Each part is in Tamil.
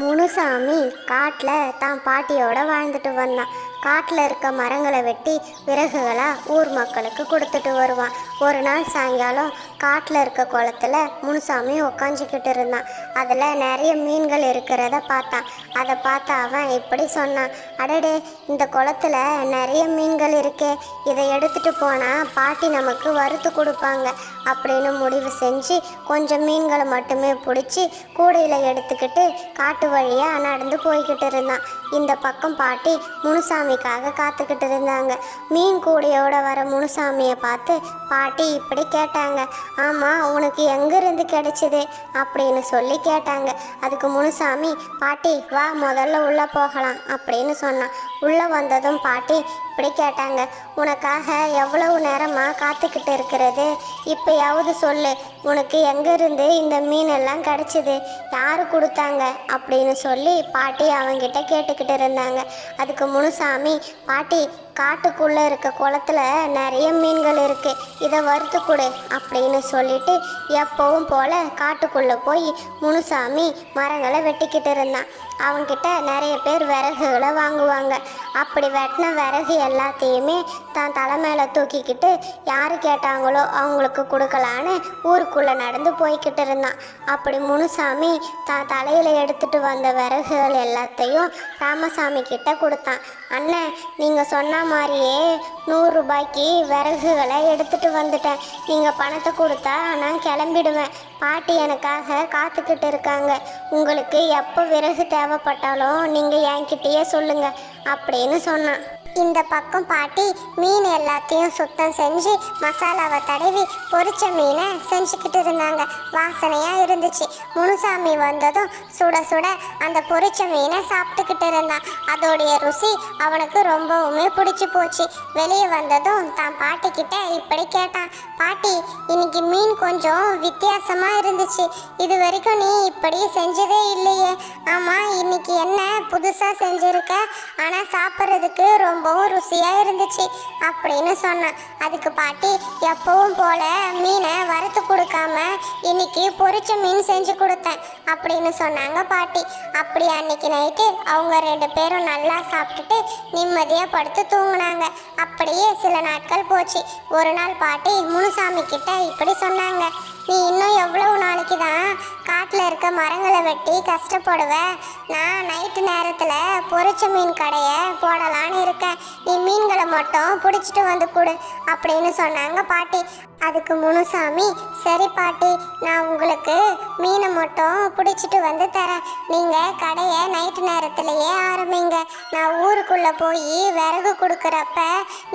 முனுசாமி காட்டில் தான் பாட்டியோட வாழ்ந்துட்டு வந்தான். காட்டில் இருக்க மரங்களை வெட்டி விறகுகளாக ஊர் மக்களுக்கு கொடுத்துட்டு வருவான். ஒரு நாள் சாயங்காலம் காட்டில் இருக்க குளத்துல முனுசாமி உக்காஞ்சிக்கிட்டு இருந்தான். அதில் நிறைய மீன்கள் இருக்கிறத பார்த்தான். அதை பார்த்து அவன் இப்படி சொன்னான். அடடே இந்த குளத்துல நிறைய மீன்கள் இருக்கே இதை எடுத்துட்டு போனால் பாட்டி நமக்கு வறுத்து கொடுப்பாங்க அப்படின்னு முடிவு செஞ்சு கொஞ்சம் மீன்களை மட்டுமே பிடிச்சி கூடையில் எடுத்துக்கிட்டு காட்டு வழியாக நடந்து போய்கிட்டு இருந்தான். இந்த பக்கம் பாட்டி முனுசாமிக்காக காத்துக்கிட்டு இருந்தாங்க. மீன் கூடையோட வர முனுசாமியை பார்த்து பாட்டி இப்படி கேட்டாங்க. ஆமாம் உனக்கு எங்கேருந்து கிடைச்சிது அப்படின்னு சொல்லி கேட்டாங்க. அதுக்கு முனுசாமி பாட்டி வா முதல்ல உள்ளே போகலாம் அப்படின்னு சொன்னான். உள்ளே வந்ததும் பாட்டி இப்படி கேட்டாங்க உனக்காக எவ்வளவு நேரமாக காத்துக்கிட்டு இருக்கிறது? இப்போயாவது சொல்லு உனக்கு எங்கேருந்து இந்த மீன் எல்லாம் கிடச்சிது? யார் கொடுத்தாங்க? அப்படின்னு சொல்லி பாட்டி அவங்கிட்ட கேட்டுக்கிட்டு இருந்தாங்க. அதுக்கு முனுசாமி பாட்டி காட்டுக்குள்ளே இருக்க குளத்துல நிறைய மீன்கள் இருக்குது இதை வறுத்து கொடு அப்படின்னு சொல்லிட்டு எப்பவும் போல் காட்டுக்குள்ளே போய் முனுசாமி மரங்களை வெட்டிக்கிட்டு இருந்தான். அவங்கிட்ட நிறைய பேர் விறகுகளை வாங்குவாங்க. அப்படி வெட்டின விறகு எல்லாத்தையுமே தான் தலை தூக்கிக்கிட்டு யார் கேட்டாங்களோ அவங்களுக்கு கொடுக்கலான்னு ஊருக்குள்ளே நடந்து போய்கிட்டு இருந்தான். அப்படி முனுசாமி தான் தலையில் எடுத்துட்டு வந்த விறகுகள் எல்லாத்தையும் ராமசாமி கிட்ட கொடுத்தான். அண்ணன் நீங்கள் சொன்ன மாதிரியே நூறு ரூபாய்க்கு விறகுகளை எடுத்துட்டு வந்துட்டேன். நீங்கள் பணத்தை கொடுத்தா நான் கிளம்பிடுவேன். பாட்டி எனக்காக காத்துக்கிட்டு இருக்காங்க. உங்களுக்கு எப்போ விறகு தேவைப்பட்டாலும் நீங்கள் என்கிட்டயே சொல்லுங்க. அப்படின்னு சொன்னான். இந்த பக்கம் பாட்டி மீன் எல்லாத்தையும் சுத்தம் செஞ்சு மசாலாவை தடவி பொரிச்ச மீனை செஞ்சுக்கிட்டு இருந்தாங்க. வாசனையாக இருந்துச்சு. முனுசாமி வந்ததும் சுட சுட அந்த பொரிச்ச மீனை சாப்பிட்டுக்கிட்டு இருந்தான். அதோடைய ருசி அவனுக்கு ரொம்பவுமே பிடிச்சி போச்சு. வெளியே வந்ததும் தான் பாட்டிக்கிட்ட இப்படி கேட்டான். பாட்டி இன்னைக்கு மீன் கொஞ்சம் வித்தியாசமாக இருந்துச்சு. இது வரைக்கும் நீ இப்படி செஞ்சதே இல்லையே. ஆமாம் இன்னைக்கு என்ன புதுசாக செஞ்சுருக்க? ஆனால் சாப்பிட்றதுக்கு ரொம்ப ரொம்பவும் ருசியாக இருந்துச்சு அப்படின்னு சொன்னான். அதுக்கு பாட்டி எப்பவும் போல மீனை வறுத்து கொடுக்காம இன்னைக்கு பொரிச்ச மீன் செஞ்சு கொடுத்தேன் அப்படின்னு சொன்னாங்க பாட்டி. அப்படி அன்னைக்கு நைட்டு அவங்க ரெண்டு பேரும் நல்லா சாப்பிட்டுட்டு நிம்மதியாக படுத்து தூங்கினாங்க. அப்படியே சில நாட்கள் போச்சு. ஒரு நாள் பாட்டி முனுசாமி கிட்ட இப்படி சொன்னாங்க நீ இன்னும் எவ்வளவு நாளைக்கு தான் காட்டில் இருக்க மரங்களை வெட்டி கஷ்டப்படுவேன் நான் நைட்டு நேரத்தில் பொரிச்ச மீன் கடையை போடலான்னு இருக்கேன். நீ மீன்களை மட்டும் பிடிச்சிட்டு வந்து கொடு அப்படின்னு சொன்னாங்க பாட்டி. அதுக்கு முனுசாமி சரி பாட்டி நான் உங்களுக்கு மீனை மட்டும் பிடிச்சிட்டு வந்து தரேன். நீங்கள் கடையை நைட்டு நேரத்திலேயே ஆரம்பிங்க. நான் ஊருக்குள்ளே போய் விறகு கொடுக்குறப்ப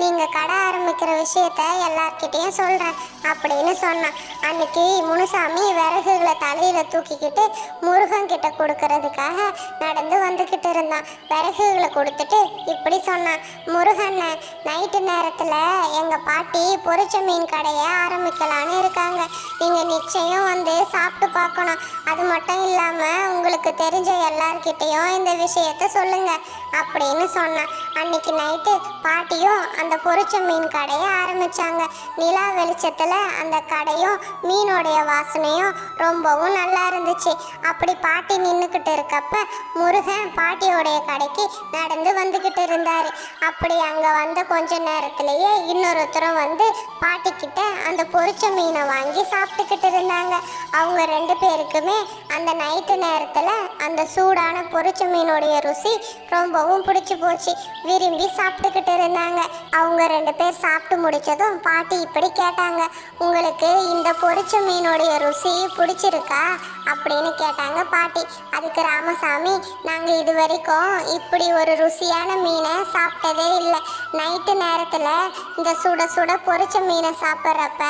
நீங்கள் கடை ஆரம்பிக்கிற விஷயத்த எல்லார்கிட்டேயும் சொல்கிறேன் அப்படின்னு சொன்னான். அன்னைக்கு முனுசாமி விறகுகளை தலையில் தூக்கிக்கிட்டு முருகன் கிட்ட கொடுக்கறதுக்காக நடந்து வந்துக்கிட்டு இருந்தான். விறகுகளை கொடுத்துட்டு இப்படி சொன்னான். முருகன் நைட்டு நேரத்தில் எங்கள் பாட்டி பொரிச்ச மீன் கடையை ஆரம்பிக்கலான்னு இருக்காங்க. நீங்கள் நிச்சயம் வந்து சாப்பிட்டு பார்க்கணும். அது மட்டும் இல்லாமல் உங்களுக்கு தெரிஞ்ச எல்லார்கிட்டேயும் இந்த விஷயத்த சொல்லுங்கள் அப்படின்னு சொன்னான். அன்னைக்கு நைட்டு பாட்டியும் அந்த பொரிச்ச மீன் கடையை ஆரம்பித்தாங்க நிலா வெளிச்சத்தில் அந்த கடையும் மீனோடைய வாசனையும் ரொம்பவும் நல்லா இருந்துச்சு. அப்படி பாட்டி நின்றுக்கிட்டு இருக்கப்ப முருகன் பாட்டியோடைய கடைக்கு நடந்து வந்துக்கிட்டு இருந்தார். அப்படி அங்கே வந்த கொஞ்ச நேரத்திலேயே இன்னொருத்தரும் வந்து பாட்டிக்கிட்ட அந்த பொரிச்ச மீனை வாங்கி சாப்பிட்டுக்கிட்டு இருந்தாங்க. அவங்க ரெண்டு பேருக்குமே அந்த நைட்டு நேரத்தில் அந்த சூடான பொரிச்ச மீனுடைய ருசி ரொம்பவும் பிடிச்சி போச்சு. விரும்பி சாப்பிட்டுக்கிட்டு இருந்தாங்க. அவங்க ரெண்டு பேர் சாப்பிட்டு முடிச்சதும் பாட்டி இப்படி கேட்டாங்க. உங்களுக்கு இந்த பொரிச்ச மீனுடைய ருசி பிடிச்சிருக்கா? அப்படின்னு கேட்டாங்க பாட்டி. அதுக்கு ராமசாமி நாங்கள் இது வரைக்கும் இப்படி ஒரு ருசியான மீனை சாப்பிட்டதே இல்லை. நைட்டு நேரத்தில் இந்த சுட சுட பொரிச்ச மீனை சாப்பிட்றப்ப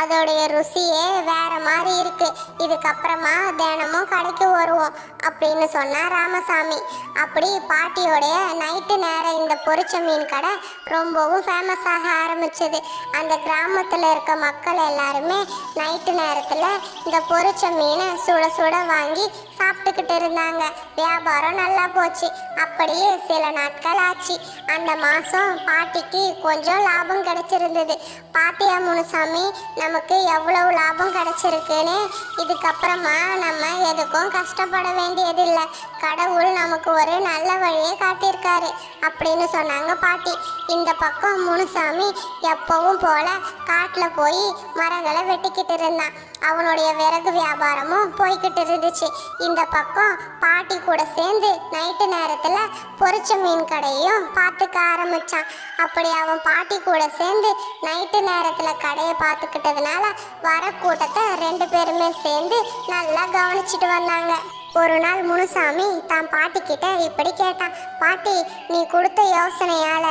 அதோடைய ருசியே வேற மாதிரி இருக்கு. இதுக்கப்புறமா தினமும் கடைக்கு வருவோம் அப்படின்னு சொன்னார் ராமசாமி. அப்படி பாட்டியோடைய நைட்டு நேரம் இந்த பொரிச்ச மீன் கடை ரொம்பவும் ஃபேமஸ் ஆக ஆரம்பிச்சது. அந்த கிராமத்தில் இருக்க மக்கள் எல்லாருமே நைட்டு நேரத்தில் இந்த பொரிச்ச மீனை சுட சுட வாங்கி சாப்பிட்டுக்கிட்டு இருந்தாங்க. வியாபாரம் நல்லா போச்சு. அப்படியே சில நாட்கள் ஆச்சு. அந்த மாதம் பாட்டிக்கு கொஞ்சம் லாபம் கிடைச்சிருந்தது. பாட்டியா முனுசாமி நமக்கு எவ்வளவு லாபம் கிடைச்சிருக்குன்னு இதுக்கப்புறமா நம்ம எதுக்கும் கஷ்டப்பட வேண்டியதில்லை. கடவுள் நமக்கு ஒரு நல்ல வழியை காட்டியிருக்காரு அப்படின்னு சொன்னாங்க பாட்டி. இந்த பக்கம் முனுசாமி எப்பவும் போல காட்டில் போய் மரங்களை வெட்டிக்கிட்டு இருந்தான். அவனுடைய விறகு வியாபாரமும் போய்கிட்டு இருந்துச்சு. இந்த பக்கம் பாட்டி கூட சேர்ந்து நைட்டு நேரத்தில் பொரிச்ச மீன் கடையும் பார்த்துக்க ஆரம்பித்தான் அப்படி அவன் பாட்டி கூட சேர்ந்து நைட்டு நேரத்தில் கடையை பார்த்துக்கிட்டதுனால வர கூட்டத்தை ரெண்டு பேருமே சேர்ந்து நல்லா கவனிச்சிட்டு வந்தாங்க. ஒரு நாள் முனுசாமி தான் பாட்டி கிட்ட இப்படி கேட்டான் பாட்டி நீ கொடுத்த யோசனையால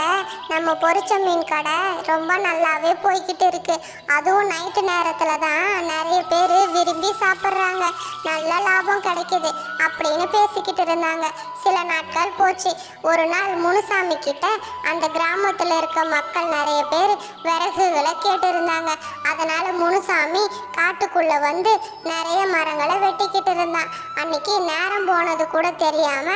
நம்ம பொரிச்ச மீன் கடை ரொம்ப நல்லாவே போய்கிட்டு இருக்கு. அதுவும் நைட்டு நேரத்துல தான் நிறைய பேர் விரும்பி சாப்பிட்றாங்க. நல்ல லாபம் கிடைக்குது அப்படின்னு பேசிக்கிட்டு இருந்தாங்க. சில நாட்கள் போச்சு. ஒரு நாள் முனுசாமி கிட்ட அந்த கிராமத்தில் இருக்க மக்கள் நிறைய பேர் விறகுகளை கேட்டு இருந்தாங்க அதனால முனுசாமி காட்டுக்குள்ள வந்து நிறைய மரங்களை வெட்டிக்கிட்டு இருந்தான். அன்னைக்கு நேரம் போனது கூட தெரியாம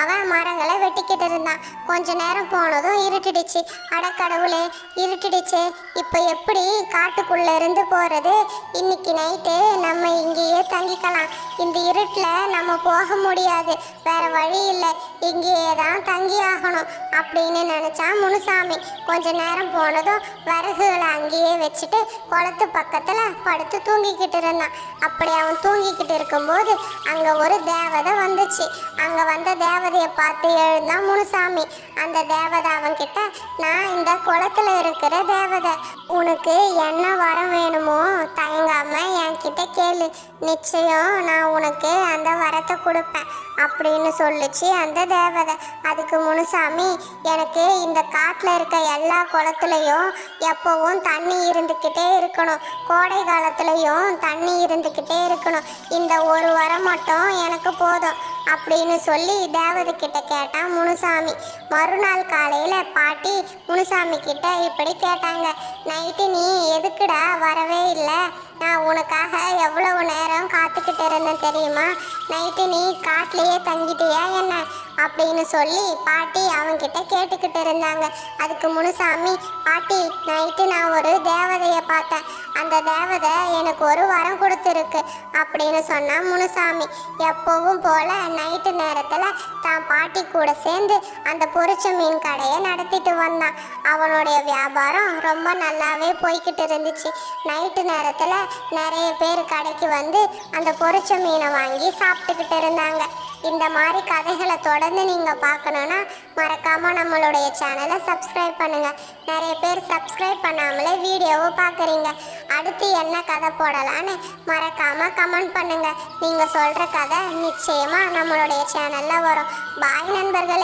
அவன் மரங்களை வெட்டிக்கிட்டு இருந்தான். கொஞ்ச நேரம் போனதும் இருட்டிடுச்சு. அடக்கடவுளே இருட்டிடுச்சு. இப்போ எப்படி காட்டுக்குள்ள இருந்து போறது? இன்னைக்கு நைட்டு நம்ம இங்கேயே தங்கிக்கலாம். இந்த இருட்டில் நம்ம போக முடியாது. வேற வழி இல்லை. இங்கேயே தான் தங்கி ஆகணும் அப்படின்னு நினைச்சான் முனுசாமி. கொஞ்ச நேரம் போனதும் விறகுகளை அங்கேயே வச்சுட்டு குளத்து பக்கத்துல படுத்து தூங்கிக்கிட்டு இருந்தான். அப்படி அவன் தூங்கிக்கிட்டு இருக்கும்போது அங்க ஒரு தேவதை வந்துச்சு. அங்க வந்த தேவதையை பார்த்து எழுந்தான் முனுசாமி. அந்த தேவதை அவன்கிட்ட நான் இந்த குளத்துல இருக்கிற தேவதை உனக்கு என்ன வரம் வேணுமோ தயங்காம என்கிட்ட கேளு. நிச்சயம் நான் உனக்கு அந்த வரத்தை கொடுப்பேன் அப்படின்னு சொல்லிச்சு அந்த தேவதை. அதுக்கு முனுசாமி எனக்கு இந்த காட்டில் இருக்க எல்லா குளத்துலையும் எப்பவும் தண்ணி இருந்துக்கிட்டே இருக்கணும். கோடை காலத்துலையும் தண்ணி இருந்துக்கிட்டே இருக்கணும். இந்த ஒரு வரம் மட்டும் எனக்கு போதும் அப்படின்னு சொல்லி தேவதை கிட்ட கேட்டான் முனுசாமி. மறுநாள் காலையில் பாட்டி முனுசாமி கிட்ட இப்படி கேட்டாங்க. நைட்டு நீ எதுக்குடா வரவே இல்லை? நான் உனக்காக எவ்வளவு நேரம் காத்துக்கிட்டு இருந்தேன் தெரியுமா? நைட்டு நீ காட்டிலேயே தங்கிட்டியா என்ன? அப்படின்னு சொல்லி பாட்டி அவன்கிட்ட கேட்டுக்கிட்டு இருந்தாங்க. அதுக்கு முனுசாமி பாட்டி நைட்டு நான் ஒரு தேவதையை பார்த்தேன். அந்த தேவதை எனக்கு ஒரு வரம் கொடுத்துருக்கு அப்படின்னு சொன்னா முனுசாமி. எப்போவும் போல நைட்டு நேரத்தில் தான் பாட்டி கூட சேர்ந்து அந்த பொரிச்ச மீன் கடையை நடத்திட்டு வந்தான். அவனுடைய வியாபாரம் ரொம்ப நல்லாவே போய்கிட்டு இருந்துச்சு. நைட்டு நேரத்தில் நிறைய பேர் கடைக்கு வந்து அந்த பொரிச்ச மீனை வாங்கி சாப்பிட்டுக்கிட்டு இருந்தாங்க. இந்த மாதிரி கதைகளை தொடர்ந்து நீங்கள் பார்க்கணுன்னா மறக்காமல் நம்மளுடைய சேனலை சப்ஸ்கிரைப் பண்ணுங்கள் நிறைய பேர் சப்ஸ்கிரைப் பண்ணாமலே வீடியோவை பார்க்குறீங்க. அடுத்து என்ன கதை போடலான்னு மறக்காமல் கமெண்ட் பண்ணுங்கள் நீங்கள் சொல்கிற கதை நிச்சயமாக நம்மளுடைய சேனலில் வரும். பாய் நண்பர்களே.